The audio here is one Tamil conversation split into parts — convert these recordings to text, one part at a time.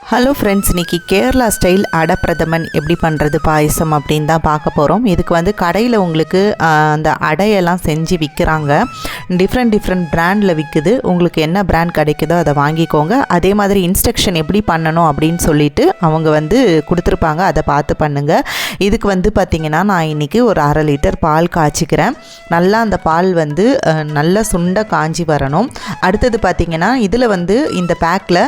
ஹலோ ஃப்ரெண்ட்ஸ் இன்றைக்கி கேரளா ஸ்டைல் அடப்பிரதமன் எப்படி பண்ணுறது பாயசம் அப்படின்னு தான் பார்க்க போகிறோம் இதுக்கு வந்து கடையில் உங்களுக்கு அந்த அடையெல்லாம் செஞ்சு விற்கிறாங்க டிஃப்ரெண்ட் டிஃப்ரெண்ட் ப்ராண்டில் விற்குது உங்களுக்கு என்ன ப்ராண்ட் கிடைக்குதோ அதை வாங்கிக்கோங்க. அதே மாதிரி இன்ஸ்ட்ரக்ஷன் எப்படி பண்ணணும் அப்படின்னு சொல்லிட்டு அவங்க வந்து கொடுத்துருப்பாங்க. அதை பார்த்து பண்ணுங்கள் இதுக்கு வந்து பார்த்திங்கன்னா நான் இன்றைக்கி ஒரு அரை லிட்டர் பால் காய்ச்சிக்கிறேன். நல்லா அந்த பால் வந்து நல்லா சுண்ட காஞ்சி வரணும். அடுத்தது பார்த்திங்கன்னா இதில் வந்து இந்த பேக்கில்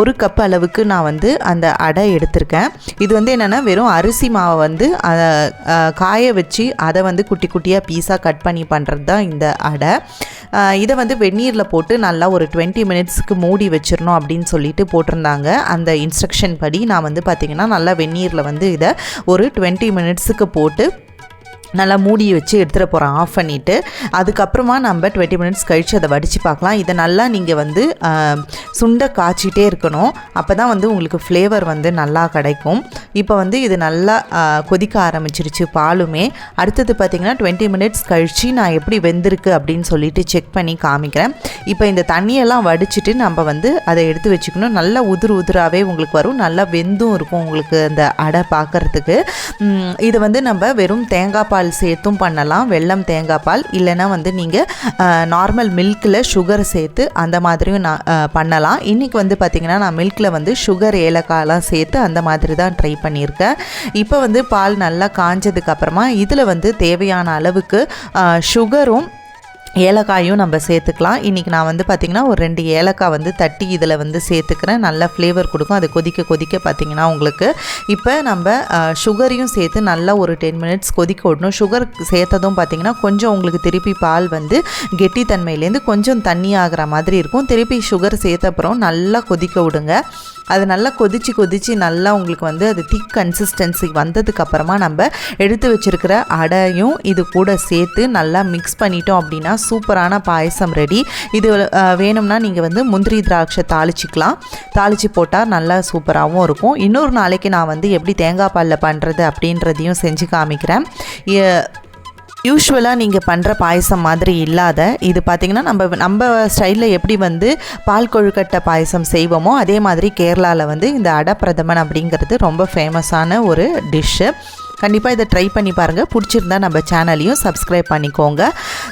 ஒரு கப் அளவுக்கு நான் வந்து அந்த அடை எடுத்திருக்கேன். இது வந்து என்னென்னா வெறும் அரிசி மாவை வந்து அதை காய வச்சு அதை வந்து குட்டி குட்டியாக பீஸாக கட் பண்ணி பண்ணுறது தான் இந்த அடை. இதை வந்து வெந்நீரில் போட்டு நல்லா ஒரு டுவெண்ட்டி மினிட்ஸ்க்கு மூடி வச்சிடணும் அப்படின்னு சொல்லிட்டு போட்டிருந்தாங்க. அந்த இன்ஸ்ட்ரக்ஷன் படி நான் வந்து பார்த்திங்கன்னா நல்லா வெந்நீரில் வந்து இதை ஒரு டுவெண்ட்டி மினிட்ஸுக்கு போட்டு நல்லா மூடி வச்சு எடுத்துகிட்டு போகிறோம் ஆஃப் பண்ணிவிட்டு அதுக்கப்புறமா நம்ம டுவெண்ட்டி மினிட்ஸ் கழித்து அதை வடித்து பார்க்கலாம். இதை நல்லா நீங்கள் வந்து சுண்டை காய்ச்சிட்டே இருக்கணும். அப்போ தான் வந்து உங்களுக்கு ஃப்ளேவர் வந்து நல்லா கிடைக்கும். இப்போ வந்து இது நல்லா கொதிக்க ஆரம்பிச்சிருச்சு பாலுமே. அடுத்தது பார்த்திங்கன்னா டுவெண்ட்டி மினிட்ஸ் கழித்து நான் எப்படி வெந்திருக்கு அப்படின்னு சொல்லிட்டு செக் பண்ணி காமிக்கிறேன். இப்போ இந்த தண்ணியெல்லாம் வடிச்சிட்டு நம்ம வந்து அதை எடுத்து வச்சுக்கணும். நல்லா உதிர் உதிராகவே உங்களுக்கு வரும். நல்லா வெந்தும் இருக்கும் உங்களுக்கு அந்த அடை பார்க்குறதுக்கு. இதை வந்து நம்ம வெறும் தேங்காய் பால் சேர்த்தும் பண்ணலாம். வெல்லம் தேங்காய் பால். இல்லைன்னா வந்து நீங்கள் நார்மல் மில்கில் சுகர் சேர்த்து அந்த மாதிரியும் நான் பண்ணலாம். இன்றைக்கி வந்து பார்த்திங்கன்னா நான் மில்கில் வந்து சுகர் ஏலக்காயெல்லாம் சேர்த்து அந்த மாதிரி தான் ட்ரை பண்ணியிருக்கேன். இப்போ வந்து பால் நல்லா காஞ்சதுக்கப்புறமா இதில் வந்து தேவையான அளவுக்கு சுகரும் ஏலக்காயும் நம்ம சேர்த்துக்கலாம். இன்றைக்கி நான் வந்து பார்த்திங்கன்னா ஒரு ரெண்டு ஏலக்காய் வந்து தட்டி இதில் வந்து சேர்த்துக்கிறேன். நல்ல ஃப்ளேவர் கொடுக்கும். அது கொதிக்க கொதிக்க பார்த்திங்கன்னா உங்களுக்கு. இப்போ நம்ம சுகரையும் சேர்த்து நல்லா ஒரு டென் மினிட்ஸ் கொதிக்க விடணும். சுகர் சேர்த்ததும் பார்த்திங்கன்னா கொஞ்சம் உங்களுக்கு திருப்பி பால் வந்து கெட்டித்தன்மையிலேருந்து கொஞ்சம் தண்ணி ஆகிற மாதிரி இருக்கும். திருப்பி சுகர் சேர்த்த அப்புறம் நல்லா கொதிக்க விடுங்க. அது நல்லா கொதிச்சு கொதிச்சு நல்லா உங்களுக்கு வந்து அது திக் கன்சிஸ்டன்சி வந்ததுக்கப்புறமா நம்ம எடுத்து வச்சிருக்கிற அடையும் இது கூட சேர்த்து நல்லா மிக்ஸ் பண்ணிட்டோம் அப்படின்னா சூப்பரான பாயசம் ரெடி இது வேணும்னா நீங்கள் வந்து முந்திரி திராட்சை தாளிச்சிக்கலாம். தாளித்து போட்டால் நல்லா சூப்பராகவும் இருக்கும். இன்னொரு நாளைக்கு நான் வந்து எப்படி தேங்காய் பாலில் பண்ணுறது அப்படின்றதையும் செஞ்சு காமிக்கிறேன். யூஸ்வலாக நீங்கள் பண்ணுற பாயசம் மாதிரி இல்லாத இது பார்த்திங்கன்னா நம்ம நம்ம ஸ்டைலில் எப்படி வந்து பால் கொழுக்கட்டை பாயசம் செய்வோமோ அதே மாதிரி கேரளாவில் வந்து இந்த அடப்பிரதமன் அப்படிங்கிறது ரொம்ப ஃபேமஸான ஒரு டிஷ்ஷு கண்டிப்பாக இதை ட்ரை பண்ணி பாருங்கள் பிடிச்சிருந்தா நம்ம சேனலையும் சப்ஸ்கிரைப் பண்ணிக்கோங்க.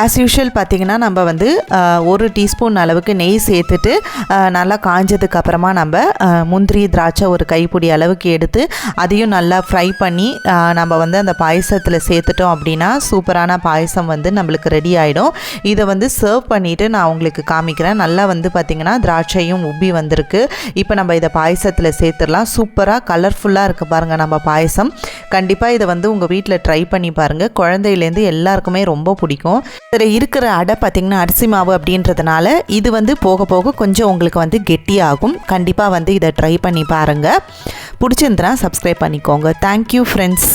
ஆஸ் யூஷுவல் பார்த்திங்கன்னா நம்ம வந்து ஒரு டீஸ்பூன் அளவுக்கு நெய் சேர்த்துட்டு நல்லா காஞ்சதுக்கப்புறமா நம்ம முந்திரி திராட்சை ஒரு கைப்பிடி அளவுக்கு எடுத்து அதையும் நல்லா ஃப்ரை பண்ணி நம்ம வந்து அந்த பாயசத்தில் சேர்த்துட்டோம் அப்படின்னா சூப்பரான பாயசம் வந்து நம்மளுக்கு ரெடி ஆகிடும் இதை வந்து சர்வ் பண்ணிவிட்டு நான் உங்களுக்கு காமிக்கிறேன். நல்லா வந்து பார்த்திங்கன்னா திராட்சையும் உப்பி வந்திருக்கு. இப்போ நம்ம இதை பாயசத்தில் சேர்த்துடலாம். சூப்பராக கலர்ஃபுல்லாக இருக்குது பாருங்கள் நம்ம பாயசம். கண்டிப்பாக இதை வந்து உங்கள் வீட்டில் ட்ரை பண்ணி பாருங்கள் குழந்தையிலேருந்து எல்லாருக்குமே ரொம்ப பிடிக்கும். இதில் இருக்கிற அடை பார்த்திங்கன்னா அரிசி மாவு அப்படின்றதுனால இது வந்து போக போக கொஞ்சம் உங்களுக்கு வந்து கெட்டியாகும். கண்டிப்பாக வந்து இதை ட்ரை பண்ணி பாருங்கள் பிடிச்சிருந்தா சப்ஸ்கிரைப் பண்ணிக்கோங்க. Thank you friends